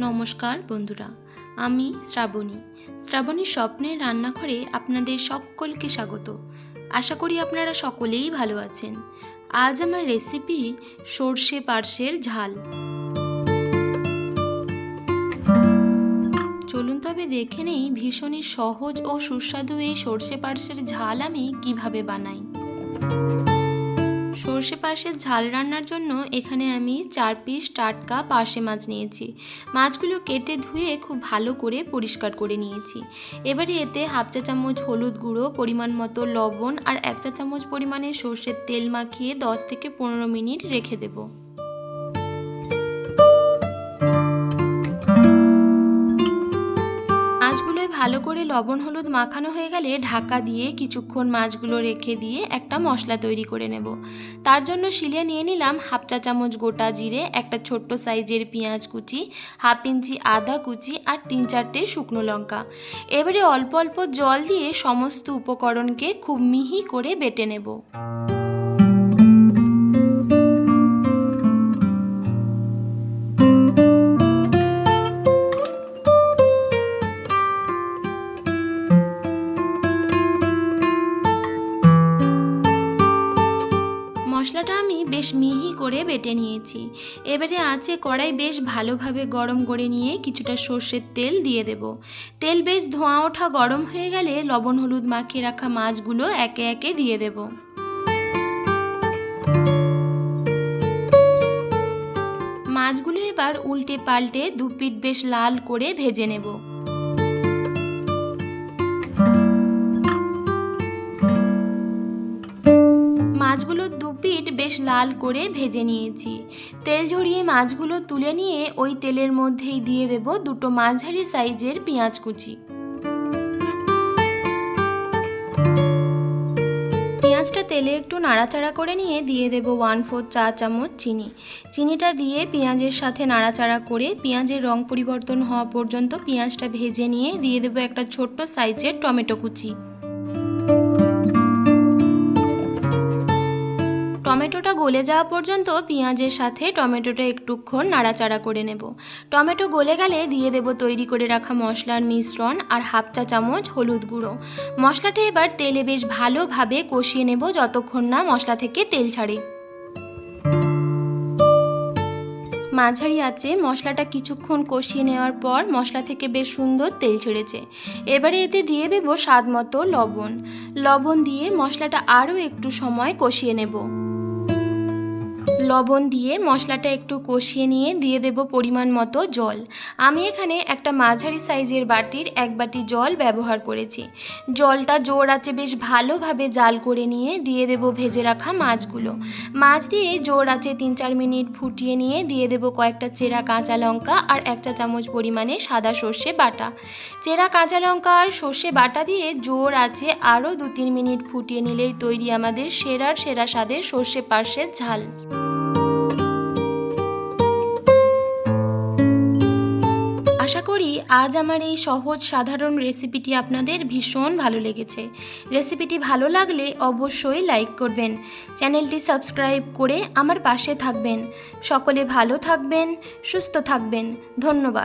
নমস্কার বন্ধুরা, আমি শ্রাবণী। শ্রাবণীর স্বপ্নের রান্নাঘরে আপনাদের সকলকে স্বাগত। আশা করি আপনারা সকলেই ভালো আছেন। আজ আমার রেসিপি সর্ষে পার্শ্বের ঝাল। চলুন তবে দেখে নেই ভীষণই সহজ ও সুস্বাদু এই সর্ষে পার্শ্বের ঝাল আমি কীভাবে বানাই। সর্ষে পাশে ঝাল রান্নার জন্য এখানে আমি চার পিস টাটকা পার্শে মাছ নিয়েছি। মাছগুলো কেটে ধুয়ে খুব ভালো করে পরিষ্কার করে নিয়েছি। এবারে এতে হাফ চা চামচ হলুদ গুঁড়ো পরিমাণ মতো লবণ আর এক চা চামচ পরিমাণে সর্ষের তেল মাখিয়ে দশ থেকে পনেরো মিনিট রেখে দেবো। ভালো করে লবণ হলুদ মাখানো হয়ে গেলে ঢাকা দিয়ে কিছুক্ষণ মাছগুলো রেখে দিয়ে একটা মশলা তৈরি করে নেব। তার জন্য শিলে নিয়ে নিলাম হাফ চা চামচ গোটা জিরে, একটা ছোট্ট সাইজের পেঁয়াজ কুচি, হাফ ইঞ্চি আদা কুচি আর তিন চারটে শুকনো লঙ্কা। এবারে অল্প অল্প জল দিয়ে সমস্ত উপকরণকে খুব মিহি করে বেটে নেব। মশলাটা আমি বেশ মিহি করে বেটে নিয়েছি। এবারে আছে কড়াই বেশ ভালোভাবে গরম করে নিয়ে কিছুটা সর্ষের তেল দিয়ে দেব। তেল বেশ ধোঁয়া ওঠা গরম হয়ে গেলে লবণ হলুদ মাখিয়ে রাখা মাছগুলো একে একে দিয়ে দেব। মাছগুলো এবার উল্টে পাল্টে দু পিঠ বেশ লাল করে ভেজে নেব। মাছগুলো দু পিঠ বেশ লাল করে ভেজে নিয়েছি। তেল ঝরিয়ে মাছগুলো তুলে নিয়ে ওই তেলের মধ্যেই দিয়ে দেব দুটো মাঝারি সাইজের পেঁয়াজ কুচি। পেঁয়াজটা তেলে একটু নাড়াচাড়া করে নিয়ে দিয়ে দেব ওয়ান ফোর চা চামচ চিনি। চিনিটা দিয়ে পেঁয়াজের সাথে নাড়াচাড়া করে পেঁয়াজের রং পরিবর্তন হওয়া পর্যন্ত পেঁয়াজটা ভেজে নিয়ে দিয়ে দেবো একটা ছোট্ট সাইজের টমেটো কুচি। গলে যাওয়া পর্যন্ত পেঁয়াজের সাথে টমেটোটা একটুক্ষণ নাড়াচাড়া করে নেব। টমেটো গলে গেলে দিয়ে দেব তৈরি করে রাখা মশলার মিশ্রণ আর হাফ চা চামচ হলুদ গুঁড়ো। মশলাটা এবার তেলে বেশ ভালোভাবে কষিয়ে নেব যতক্ষণ না মশলা থেকে তেল ছাড়ে। মাঝারি আছে মশলাটা কিছুক্ষণ কষিয়ে নেওয়ার পর মশলা থেকে বেশ সুন্দর তেল ছেড়েছে। এবারে এতে দিয়ে দেব স্বাদ মতো লবণ। লবণ দিয়ে মশলাটা আরও একটু সময় কষিয়ে নেব। লবণ দিয়ে মশলাটা একটু কষিয়ে নিয়ে দিয়ে দেব পরিমাণ মতো জল। আমি এখানে একটা মাঝারি সাইজের বাটির এক বাটি জল ব্যবহার করেছি। জলটা জোর আছে বেশ ভালোভাবে জাল করে নিয়ে দিয়ে দেব ভেজে রাখা মাছগুলো। মাছ দিয়ে জোর আছে তিন চার মিনিট ফুটিয়ে নিয়ে দিয়ে দেব কয়েকটা চেরা কাঁচা লঙ্কা আর এক চা চামচ পরিমাণে সাদা সর্ষে বাটা। চেরা কাঁচা লঙ্কা আর সর্ষে বাটা দিয়ে জোর আছে আরও দু তিন মিনিট ফুটিয়ে নিলেই তৈরি আমাদের সেরার সেরা স্বাদের সর্ষে পার্শ্বের ঝাল। আশা করি আজ আমার এই সহজ সাধারণ রেসিপিটি আপনাদের ভীষণ ভালো লেগেছে। রেসিপিটি ভালো লাগলে অবশ্যই লাইক করবেন, চ্যানেলটি সাবস্ক্রাইব করে আমার পাশে থাকবেন। সকলে ভালো থাকবেন, সুস্থ থাকবেন। ধন্যবাদ।